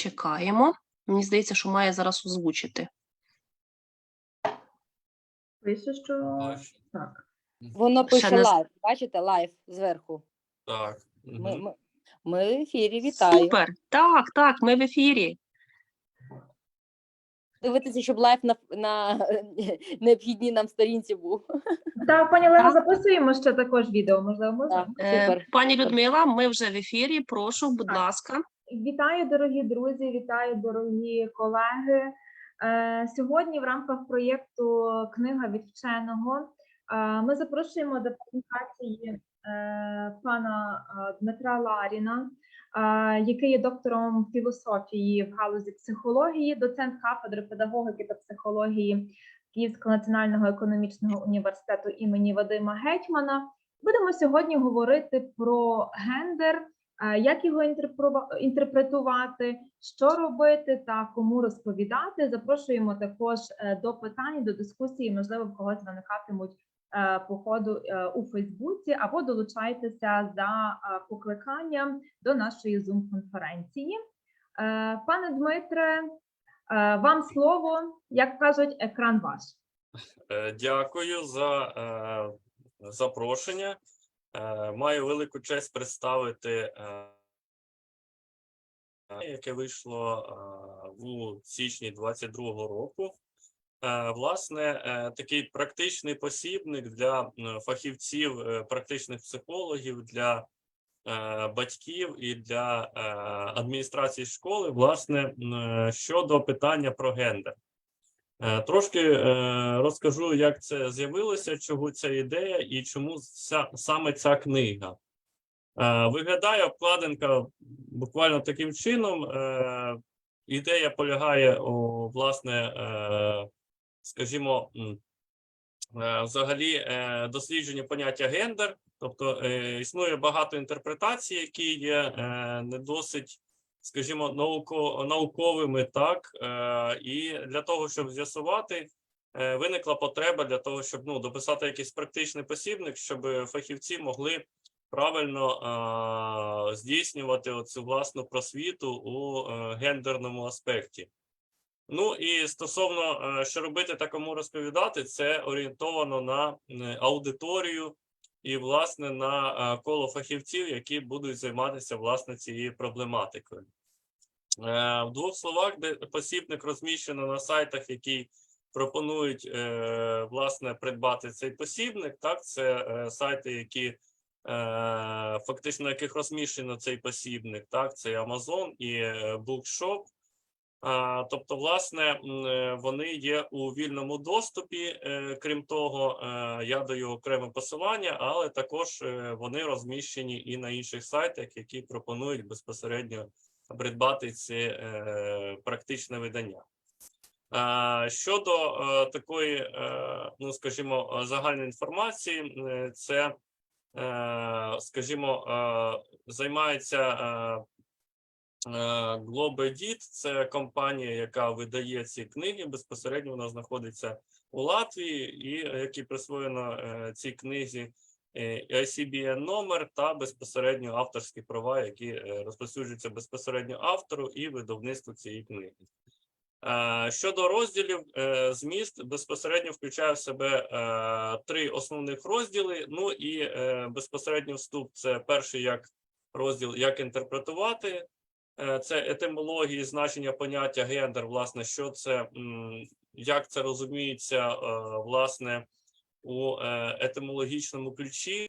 Чекаємо. Мені здається, що має зараз озвучити. Пише, що так. Воно пише не лайв. Бачите, лайв зверху. Так. Ми, ми, ми в ефірі вітаю. Супер! Так, так, ми в ефірі. Дивитися, щоб лайв на, на необхідній нам сторінці був. Так, пані Олена, Так. записуємо ще також відео, можливо, можна? Так, Е, супер. Пані Людмила, ми вже в ефірі. Прошу, будь Так. ласка. Вітаю, дорогі друзі, вітаю, дорогі колеги. Е, Сьогодні в рамках проєкту Книга від вченого е, ми запрошуємо до презентації е, пана Дмитра Ларіна, який є доктором філософії в галузі психології, доцент кафедри педагогіки та психології Київського національного економічного університету імені Вадима Гетьмана. Будемо сьогодні говорити про гендер, як його інтерпретувати, що робити та кому розповідати. Запрошуємо також е, до питань, до дискусії. Можливо, в когось виникатимуть е, по ходу е, у Фейсбуці, або долучайтеся за покликанням до нашої Zoom-конференції. Пане Дмитре, вам слово, як кажуть, екран ваш. Дякую за запрошення. Е, Маю велику честь представити, е, яке вийшло е, у січні 22-го року. Е, Власне, е, такий практичний посібник для фахівців, е, практичних психологів, для е, батьків і для е, адміністрації школи, власне, е, щодо питання про гендер. Е, Трошки е, розкажу, як це з'явилося, чого ця ідея і чому ця, саме ця книга. Е, Виглядає обкладинка буквально таким чином. Ідея полягає у власне, скажімо, взагалі дослідження поняття гендер. Тобто існує багато інтерпретацій, які є не досить скажімо, науко, науковими, так е, і для того, щоб з'ясувати, е, виникла потреба для того, щоб ну дописати якийсь практичний посібник, щоб фахівці могли правильно е, здійснювати оцю власну просвіту у гендерному аспекті. Ну і стосовно що робити та кому розповідати, це орієнтовано на аудиторію і власне на е, коло фахівців, які будуть займатися власне цією проблематикою. Е, В двох словах, де посібник розміщено на сайтах, які пропонують е, власне придбати цей посібник. Так, це сайти, які фактично яких розміщено цей посібник. Так, це Amazon і Bookshop. Тобто, власне, е, вони є у вільному доступі. е, Крім того, е, я даю окреме посилання, але також вони розміщені і на інших сайтах, які пропонують безпосередньо придбати е, практичне видання. Щодо такої, ну скажімо, загальної інформації, це, скажімо, займається Globedit – це компанія, яка видає ці книги. Безпосередньо вона знаходиться у Латвії, і е, якій присвоєно е, цій книзі е, ICBN номер та безпосередньо авторські права, які е, розповсюджуються безпосередньо автору і видавництву цієї книги. Е, Щодо розділів, е, зміст безпосередньо включає в себе е, три основних розділи. Ну і е, безпосередньо вступ це перший як розділ, як інтерпретувати. Е, Це етимології, значення поняття гендер, власне, що це, як це розуміється, е, власне, у е, етимологічному ключі.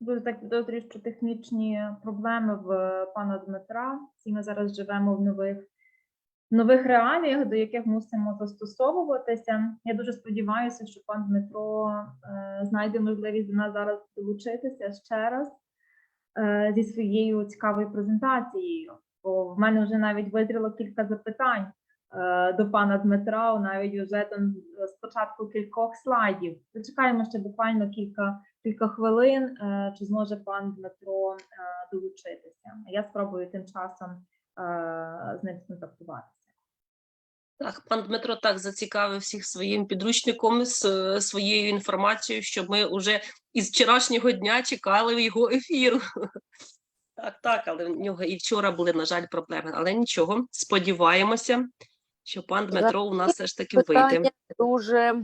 Дуже так підозрюю, що технічні проблеми в пана Дмитра. Всі ми зараз живемо в нових нових реаліях, до яких мусимо застосовуватися. Я дуже сподіваюся, що пан Дмитро е, знайде можливість до нас зараз долучитися ще раз е, зі своєю цікавою презентацією. Бо в мене вже навіть визріло кілька запитань е, до пана Дмитра, навіть вже там спочатку кількох слайдів. Зачекаємо ще буквально кілька кілька хвилин, чи зможе пан Дмитро долучитися. Я спробую тим часом з ним сконтактуватися. Так, пан Дмитро так зацікавив всіх своїм підручником з е, своєю інформацією, що ми вже із вчорашнього дня чекали його ефіру. Так, так, але в нього і вчора були, на жаль, проблеми. Але нічого, сподіваємося, що пан Дмитро у нас все ж таки вийде. Дуже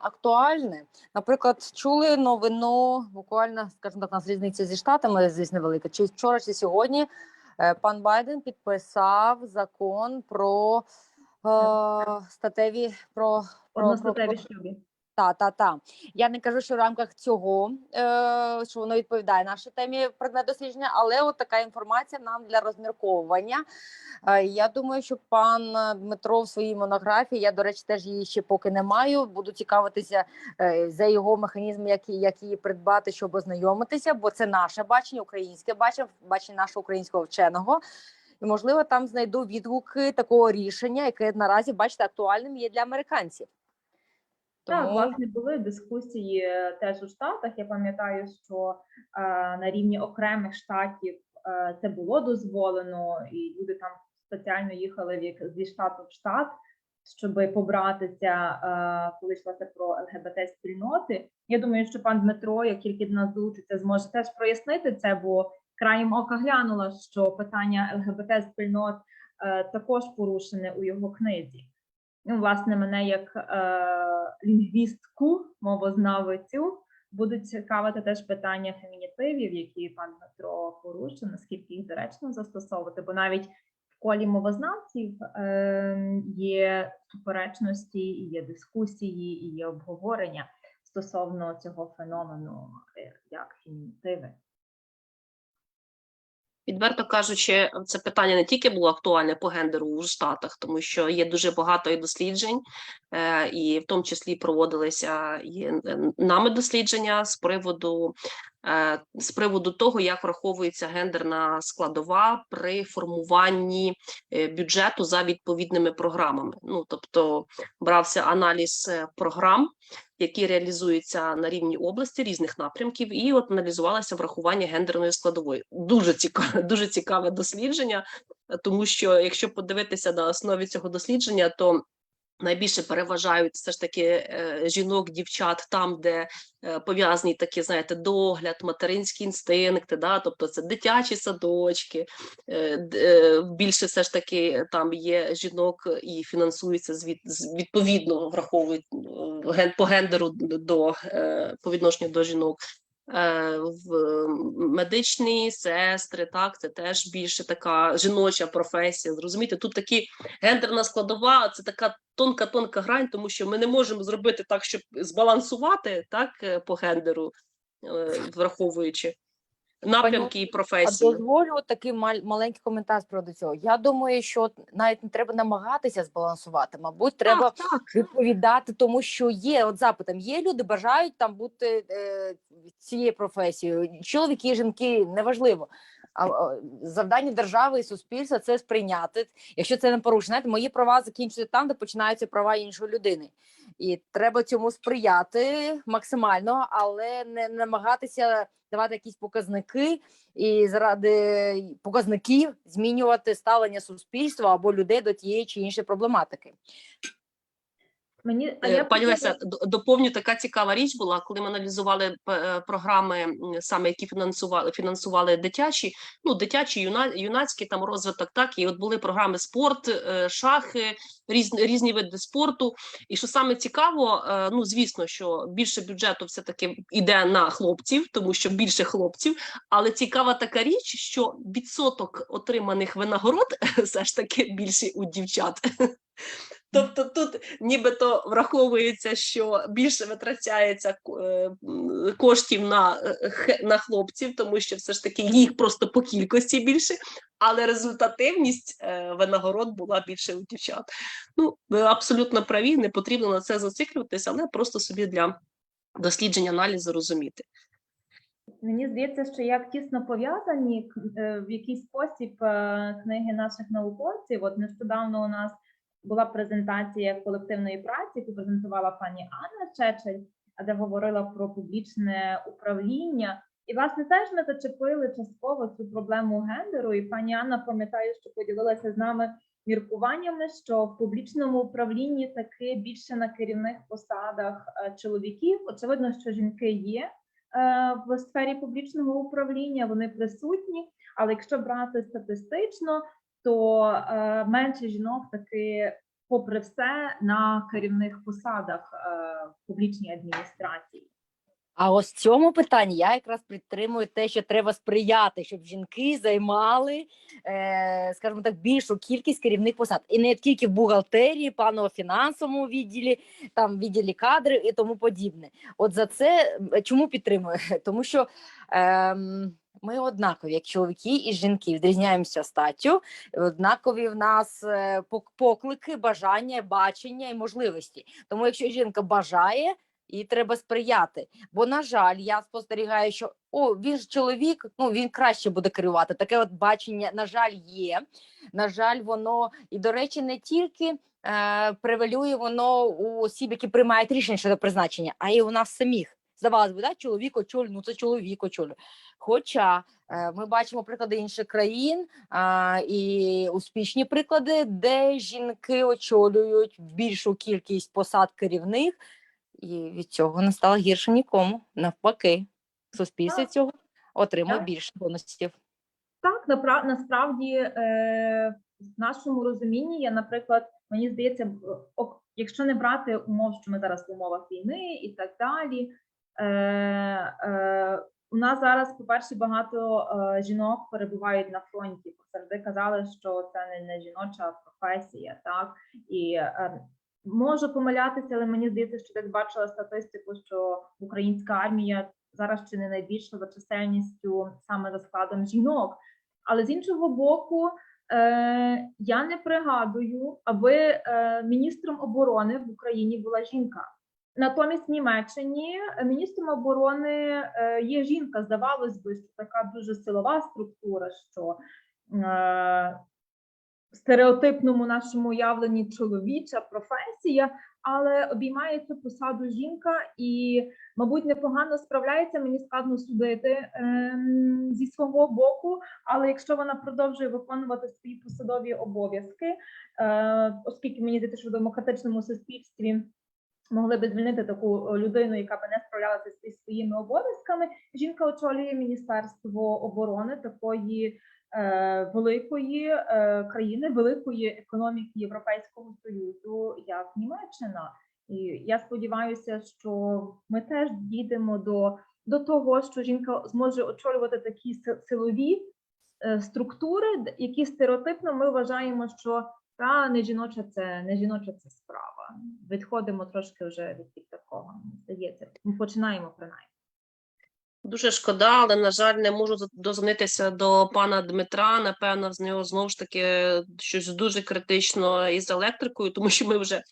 актуальне. Наприклад, чули новину, буквально, скажімо так, у нас різниця зі штатами, звісно, велика. Чи вчора, чи сьогодні е, пан Байден підписав закон про е, статеві про, про, про, про, шлюбі. Та, та, та. Я не кажу, що в рамках цього, е, що воно відповідає нашій темі предмет дослідження, але от така інформація нам для розмірковування. Е, я думаю, що пан Дмитро в своїй монографії, я, до речі, теж її ще поки не маю. Буду цікавитися е, за його механізм, як, як її придбати, щоб ознайомитися, бо це наше бачення, українське бачення, бачення нашого українського вченого. І, можливо, там знайду відгуки такого рішення, яке наразі, бачите, актуальним є для американців. Так, власне, були дискусії е, теж у Штатах. Я пам'ятаю, що е, на рівні окремих штатів е, це було дозволено, і люди там спеціально їхали в як- зі штату в штат, щоб побратися, е, коли йшлося про ЛГБТ спільноти. Я думаю, що пан Дмитро, як тільки до нас долучиться, зможе теж прояснити це, бо краєм ока глянула, що питання ЛГБТ спільнот е, також порушене у його книзі. Ну, власне, мене як е, лінгвістку, мовознавицю, будуть цікавити теж питання фемінітивів, які пан Дмитро порушив, наскільки їх доречно застосовувати, бо навіть в колі мовознавців е, є суперечності, і є дискусії, і є обговорення стосовно цього феномену, е, як фемінітиви. Відверто кажучи, це питання не тільки було актуальне по гендеру у Штатах, тому що є дуже багато і досліджень, е, і в тому числі проводилися і е, нами дослідження з приводу з приводу того, як враховується гендерна складова при формуванні е, бюджету за відповідними програмами. Ну тобто брався аналіз е, програм, які реалізуються на рівні області різних напрямків, і от аналізувалося врахування гендерної складової. Дуже цікаве, дуже цікаве дослідження, е, тому що якщо подивитися на основі цього дослідження, то найбільше переважають все ж таки е, жінок, дівчат там, де е, пов'язані такі, знаєте, догляд, материнські інстинкти, да, тобто це дитячі садочки. е, Більше все ж таки там є жінок і фінансується звід, відповідно, враховують по гендеру до по відношенню до жінок. Е, В медичні сестри, так, це теж більше така жіноча професія. Зрозумієте, тут такі гендерна складова, це така тонка, тонка грань, тому що ми не можемо зробити так, щоб збалансувати так е, по гендеру, е, враховуючи напрямки і А професії. дозволю такий маль- маленький коментар з приводу цього. Я думаю, що навіть не треба намагатися збалансувати. Мабуть, треба Так, так. відповідати, тому що є от запитом. Є люди, бажають там бути е, цією професією. Чоловіки, жінки, неважливо. А завдання держави і суспільства це сприйняти. Якщо це не порушено, мої права закінчуються там, де починаються права іншої людини. І треба цьому сприяти максимально, але не намагатися давати якісь показники і заради показників змінювати ставлення суспільства або людей до тієї чи іншої проблематики. Мені а Е, я Пані Леся, доповню, така цікава річ була, коли ми аналізували е, програми, саме які фінансували фінансували дитячі, ну дитячі, юна, юнацькі там розвиток, так і от були програми спорт, е, шахи, різні різні види спорту. І що саме цікаво, ну звісно, що більше бюджету все таки йде на хлопців, тому що більше хлопців. Але цікава така річ, що відсоток отриманих винагород все ж таки більший у дівчат. Тобто тут нібито враховується, що більше витрачається е, коштів на, е, на хлопців, тому що все ж таки їх просто по кількості більше, але результативність е, винагород була більше у дівчат. Ну, ви абсолютно праві, не потрібно на це зациклюватися, але просто собі для дослідження аналізу розуміти. Мені здається, що як тісно пов'язані в якийсь спосіб книги наших науковців. От нещодавно у нас була презентація колективної праці, яку презентувала пані Анна Чечель, де говорила про публічне управління. І власне теж ми зачепили частково цю проблему гендеру. І пані Анна пам'ятаю, що поділилася з нами міркуваннями, що в публічному управлінні таки більше на керівних посадах е, чоловіків. Очевидно, що жінки є е, в сфері публічного управління, вони присутні. Але якщо брати статистично, то е, менше жінок таки, попри все, на керівних посадах е, в публічній адміністрації. А ось цьому питанні я якраз підтримую те, що треба сприяти, щоб жінки займали, е, скажімо так, більшу кількість керівних посад. І не тільки в бухгалтерії, пану фінансовому відділі, там відділі кадрів і тому подібне. От за це чому підтримую? Тому що ем, ми однакові, як чоловіки і жінки, відрізняємося статтю, однакові в нас е, поклики, бажання, бачення і можливості. Тому, якщо жінка бажає, їй треба сприяти. Бо, на жаль, я спостерігаю, що о, він ж чоловік, ну він краще буде керувати. Таке от бачення, на жаль, є. На жаль, воно і, до речі, не тільки е, превалює воно у осіб, які приймають рішення щодо призначення, а й у нас самих. Здавалось би, да, чоловік очолює, ну це чоловік очолює. Хоча е, ми бачимо приклади інших країн а, і успішні приклади, де жінки очолюють більшу кількість посад керівних, і від цього не стало гірше нікому. Навпаки, суспільство цього отримує більше бонусів. Так, насправді е, в нашому розумінні я, наприклад, мені здається, ок- якщо не брати умов, що ми зараз в умовах війни і так далі. Е, е, у нас зараз, по-перше, багато е, жінок перебувають на фронті. Завжди казали, що це не, жіноча професія, так і можу помилятися, але мені здається, що десь бачила статистику, що українська армія зараз чи не найбільша за чисельністю саме за складом жінок. Але з іншого боку, я не пригадую, аби міністром оборони в Україні була жінка. Натомість в Німеччині міністром оборони е, є жінка. Здавалось би, що така дуже силова структура, що е, в стереотипному нашому уявленні чоловіча професія, але обіймає цю посаду жінка і, мабуть, непогано справляється. Мені складно судити ем, зі свого боку. Але якщо вона продовжує виконувати свої посадові обов'язки, е, оскільки мені здається, що в демократичному суспільстві могли би звільнити таку е, людину, яка би не справлялася зі своїми обов'язками, жінка очолює Міністерство оборони такої е, великої е, країни, великої економіки Європейського союзу, як Німеччина. І я сподіваюся, що ми теж дійдемо до, до того, що жінка зможе очолювати такі силові е, структури, які стереотипно ми вважаємо, що та не жіноча це не жіноча це справа. Відходимо трошки вже від, такого. Здається, ми починаємо принаймні. Дуже шкода, але на жаль, не можу дозвонитися до пана Дмитра. Напевно, з нього знову ж таки щось дуже критично із електрикою, тому що ми вже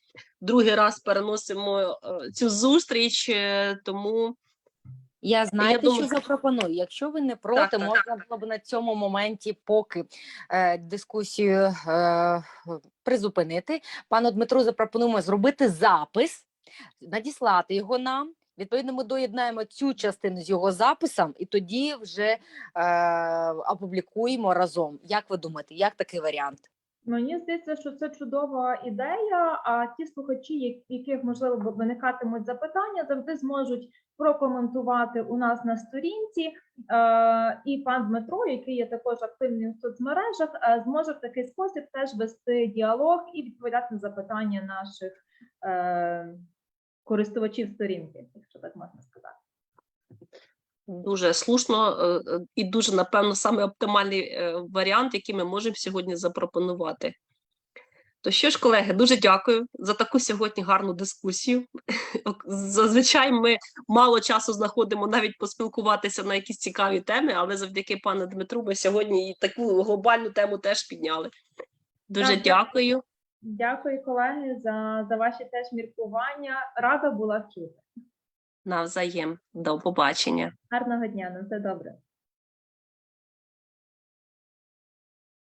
другий раз переносимо е, цю зустріч. е, Тому Я думаю- що запропоную. Якщо ви не проти, так. можна було б на цьому моменті, поки е, дискусію е, призупинити. Пану Дмитру запропонуємо зробити запис, надіслати його нам. Відповідно, ми доєднаємо цю частину з його записом, і тоді вже е, опублікуємо разом. Як ви думаєте, як такий варіант? Мені здається, що це чудова ідея. А ті слухачі, яких можливо виникатимуть запитання, завжди зможуть прокоментувати у нас на сторінці. Е, І пан Дмитро, який є також активний у соцмережах, е, зможе в такий спосіб теж вести діалог і відповідати на запитання наших е, користувачів сторінки, якщо так можна сказати. Дуже слушно е, е, і дуже, напевно, саме оптимальний е, варіант, який ми можемо сьогодні запропонувати. То що ж, колеги, дуже дякую за таку сьогодні гарну дискусію. Зазвичай ми мало часу знаходимо навіть поспілкуватися на якісь цікаві теми, але завдяки пану Дмитру ми сьогодні і таку глобальну тему теж підняли. Дуже Так, дякую. Дякую, колеги, за, за ваші теж міркування. Рада була чути. Навзаєм. До побачення. Гарного дня, на все добре.